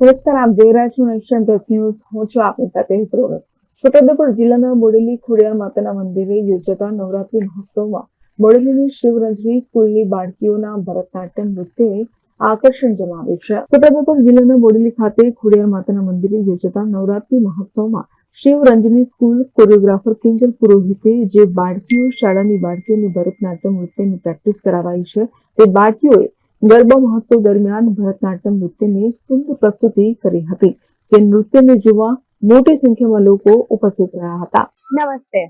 નમસ્કાર આપ જોઈ રહ્યા છો નેશન પ્લસ ન્યૂઝ. હું છું આપની સાથે હિતરોડ છોટાઉદેપુર જિલ્લાના બોડેલી ખોડિયાર માતાના મંદિરે યોજાતા નવરાત્રી મહોત્સવમાં બોડેલીની શિવરંજની સ્કૂલની બાળકીઓના ભરતનાટ્યમ નૃત્યએ આકર્ષણ જમાવ્યું છે. છોટાઉદેપુર જિલ્લાના બોડેલી ખાતે ખોડિયાર માતાના મંદિરે યોજાતા નવરાત્રી મહોત્સવમાં શિવરંજની સ્કૂલ કોરિયોગ્રાફર કિંજલ પુરોહિતે જે બાળકીઓ, શાળાની બાળકીઓની ભરતનાટ્યમ નૃત્યની પ્રેક્ટિસ કરાવાઈ છે, તે બાળકીઓએ ગરબા મહોત્સવ દરમિયાન ભરતનાટ્યમ નૃત્યની સુંદર પ્રસ્તુતિ કરી હતી, જે નૃત્યને જોવા મોટી સંખ્યામાં લોકો ઉપસ્થિત રહ્યા હતા. નમસ્તે.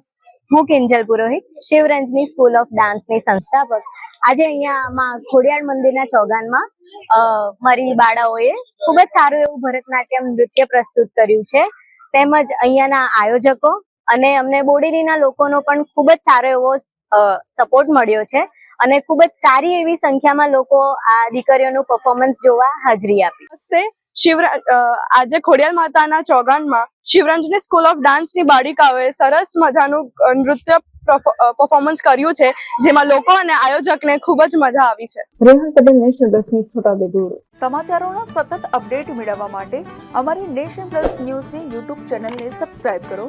હું કિંજલ પુરોહિત, શિવરંજની સ્કૂલ ઓફ ડાન્સની સંસ્થાપક. આજે અહીંયા માં ખોડિયાર મંદિરના ચોગાનમાં મારી બાળાઓએ ખૂબ જ સારું એવું ભરતનાટ્યમ નૃત્ય પ્રસ્તુત કર્યું છે. તેમજ અહીંયાના આયોજકો અને અમને બોડેલીના લોકોનો પણ ખૂબ જ સારો એવો સપોર્ટ મળ્યો છે. અને ખૂબ જ સારી એવી સંખ્યામાં લોકો આ દીકરીઓનું પરફોર્મન્સ જોવા હાજરી આપી. શિવરાજ આજે ખોડિયાર માતાના ચોગાનમાં શિવરંજની સ્કૂલ ઓફ ડાન્સની બાળિકાઓએ સરસ મજાનું નૃત્ય પરફોર્મન્સ કર્યું છે જેમાં લોકો અને આયોજકને ખૂબ જ મજા આવી છે. Rehan Patel national plus news Chhota Udepur. સમાચારોના સતત અપડેટ મેળવવા માટે અમારી નેશન પ્લસ ન્યૂઝની યુટ્યુબ ચેનલને સબસ્ક્રાઇબ કરો.